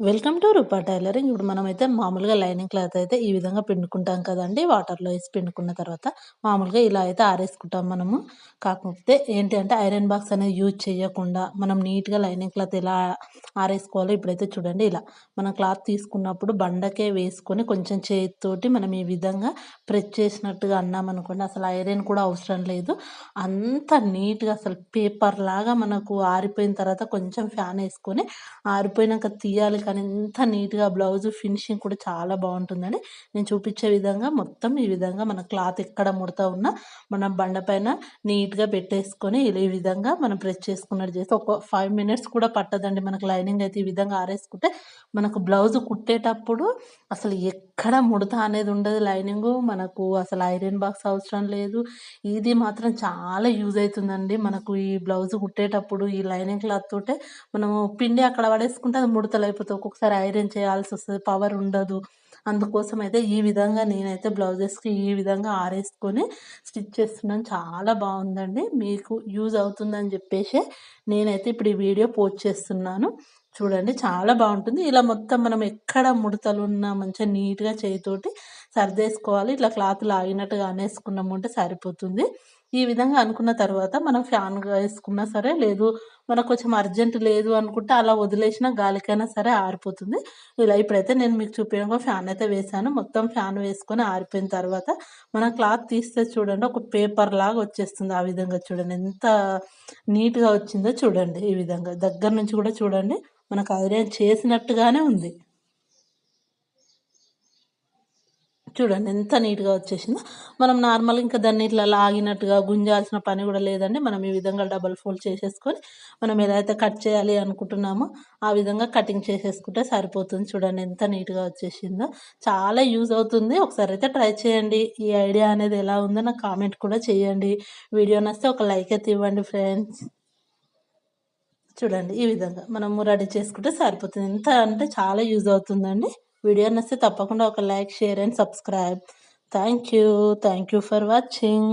Welcome to Roopa tailoring. ఇప్పుడు మనమైతే మామూలుగా లైనింగ్ క్లాత్ అయితే ఈ విధంగా పిండుకుంటాం కదండి. వాటర్లో వేసి పిండుకున్న తర్వాత మామూలుగా ఇలా అయితే ఆరేసుకుంటాం మనము. కాకపోతే ఏంటి అంటే ఐరన్ బాక్స్ అనేది యూజ్ చేయకుండా మనం నీట్గా లైనింగ్ క్లాత్ ఎలా ఆరేసుకోవాలో ఇప్పుడైతే చూడండి. ఇలా మనం క్లాత్ తీసుకున్నప్పుడు బండకే వేసుకొని కొంచెం చేతితోటి మనం ఈ విధంగా ప్రెస్ చేసినట్టుగా అన్నామనుకోండి అసలు ఐరన్ కూడా అవసరం లేదు. అంత నీట్గా అసలు పేపర్ లాగా మనకు ఆరిపోయిన తర్వాత కొంచెం ఫ్యాన్ వేసుకొని ఆరిపోయినాక తీయాలి కానీ ఎంత నీట్గా బ్లౌజ్ ఫినిషింగ్ కూడా చాలా బాగుంటుందని నేను చూపించే విధంగా మొత్తం ఈ విధంగా మన క్లాత్ ఎక్కడ ముడతా ఉన్నా మనం బండ పైన నీట్గా పెట్టేసుకొని ఈ విధంగా మనం ప్రెస్ చేసుకున్నట్టు చేస్తే ఒక ఫైవ్ మినిట్స్ కూడా పట్టదండి మనకు లైనింగ్ అయితే ఈ విధంగా ఆరేసుకుంటే. మనకు బ్లౌజ్ కుట్టేటప్పుడు అసలు ఎక్కడ ముడత అనేది ఉండదు లైనింగ్ మనకు అసలు ఐరన్ బాక్స్ అవసరం లేదు. ఇది మాత్రం చాలా యూజ్ అవుతుందండి. మనకు ఈ బ్లౌజ్ కుట్టేటప్పుడు ఈ లైనింగ్ క్లాత్ తోటే మనము పిండి అక్కడ పడేసుకుంటే అది ముడతలైపోతుంది ఒక్కొక్కసారి ఐరన్ చేయాల్సి వస్తుంది పవర్ ఉండదు. అందుకోసం అయితే ఈ విధంగా నేనైతే బ్లౌజెస్కి ఈ విధంగా ఆరేసుకొని స్టిచ్ చేస్తున్నాను. చాలా బాగుందండి. మీకు యూజ్ అవుతుందని చెప్పేసి నేనైతే ఇప్పుడు ఈ వీడియో పోస్ట్ చేస్తున్నాను. చూడండి చాలా బాగుంటుంది. ఇలా మొత్తం మనం ఎక్కడ ముడతలు ఉన్నా మంచిగా నీట్గా చేయితోటి సర్దేసుకోవాలి. ఇట్లా క్లాత్ లాగినట్టుగా అనేసుకున్నాము అంటే సరిపోతుంది. ఈ విధంగా అనుకున్న తర్వాత మనం ఫ్యాన్ వేసుకున్నా సరే లేదు మనకు కొంచెం అర్జెంట్ లేదు అనుకుంటే అలా వదిలేసిన గాలికైనా సరే ఆరిపోతుంది. ఇలా ఇప్పుడైతే నేను మీకు చూపిన ఫ్యాన్ అయితే వేసాను మొత్తం ఫ్యాన్ వేసుకొని ఆరిపోయిన తర్వాత మనం క్లాత్ తీస్తే చూడండి ఒక పేపర్ లాగా వచ్చేస్తుంది ఆ విధంగా చూడండి. ఎంత నీట్గా వచ్చిందో చూడండి ఈ విధంగా. దగ్గర నుంచి కూడా చూడండి మనకు అదే చేసినట్టుగానే ఉంది. చూడండి ఎంత నీట్గా వచ్చేసిందో. మనం నార్మల్ ఇంకా దాన్ని ఇట్లా లాగినట్టుగా గుంజాల్సిన పని కూడా లేదండి. మనం ఈ విధంగా డబల్ ఫోల్డ్ చేసేసుకొని మనం ఎలా అయితే కట్ చేయాలి అనుకుంటున్నామో ఆ విధంగా కటింగ్ చేసేసుకుంటే సరిపోతుంది. చూడండి ఎంత నీట్గా వచ్చేసిందో. చాలా యూజ్ అవుతుంది. ఒకసారి అయితే ట్రై చేయండి. ఈ ఐడియా అనేది ఎలా ఉందో నాకు కామెంట్ కూడా చేయండి. వీడియో నస్తే ఒక లైక్ అయితే ఇవ్వండి ఫ్రెండ్స్. చూడండి ఈ విధంగా మనము రెడీ చేసుకుంటే సరిపోతుంది. ఎంత అంటే చాలా యూజ్ అవుతుందండి. వీడియో నచ్చితే తప్పకుండా ఒక like share and subscribe. Thank you thank you for watching